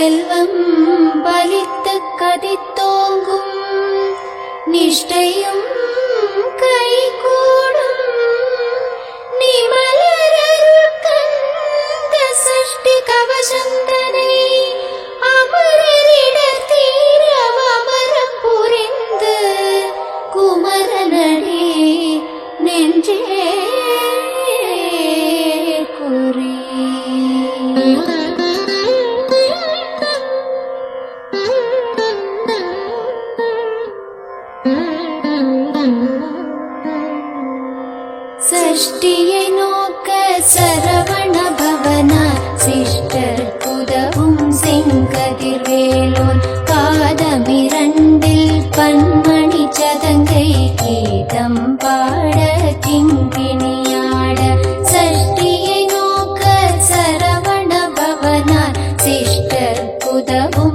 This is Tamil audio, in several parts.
செல்வம் பலித்து கதித்தோங்கும் நிஷ்டையும் ಶ್ವೇತ ಗೋ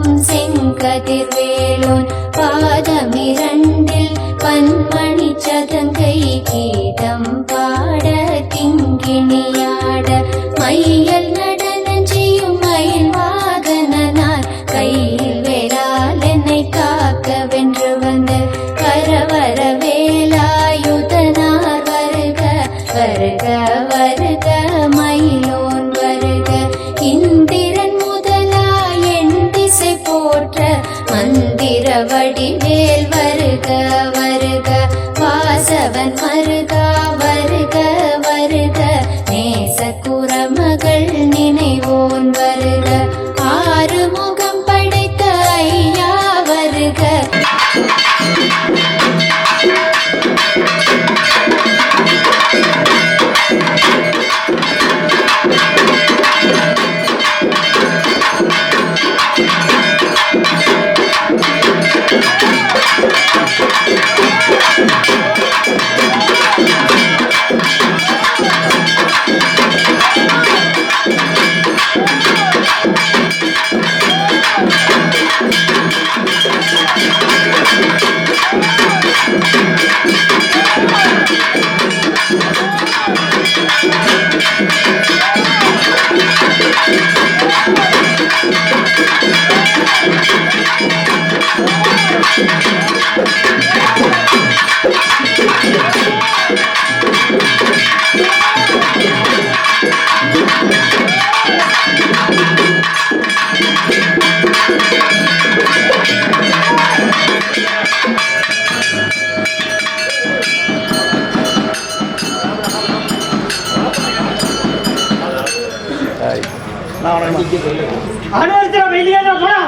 அனுமதிச்சிட வெளியே தான் போனா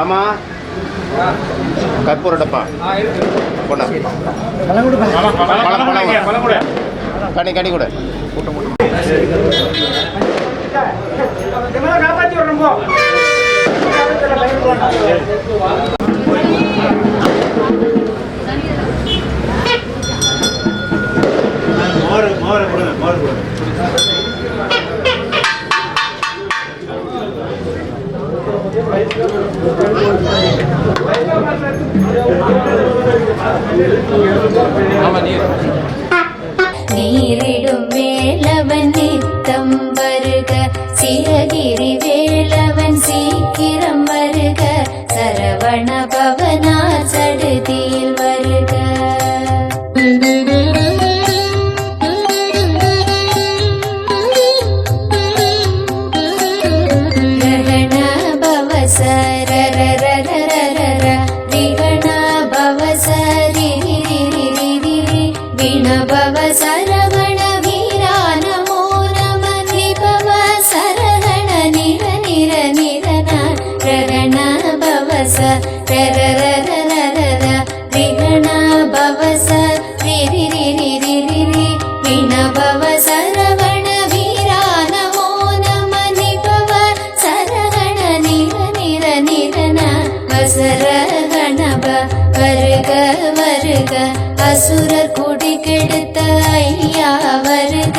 ஆமா. கற்பூரடப்பா. கொண்டா பழம் பழம் பழம் பழம். கடி கடி கூட காப்பாற்றி விகண பவச ரிரி ரிரி ரிரி ரி விண பவச ரவண வீரா நமோ நம நிபவ சரகண நிர நிர நிரன வசரகண வருக வருக அசுர குடி கெடுத்த ஐயா வருக.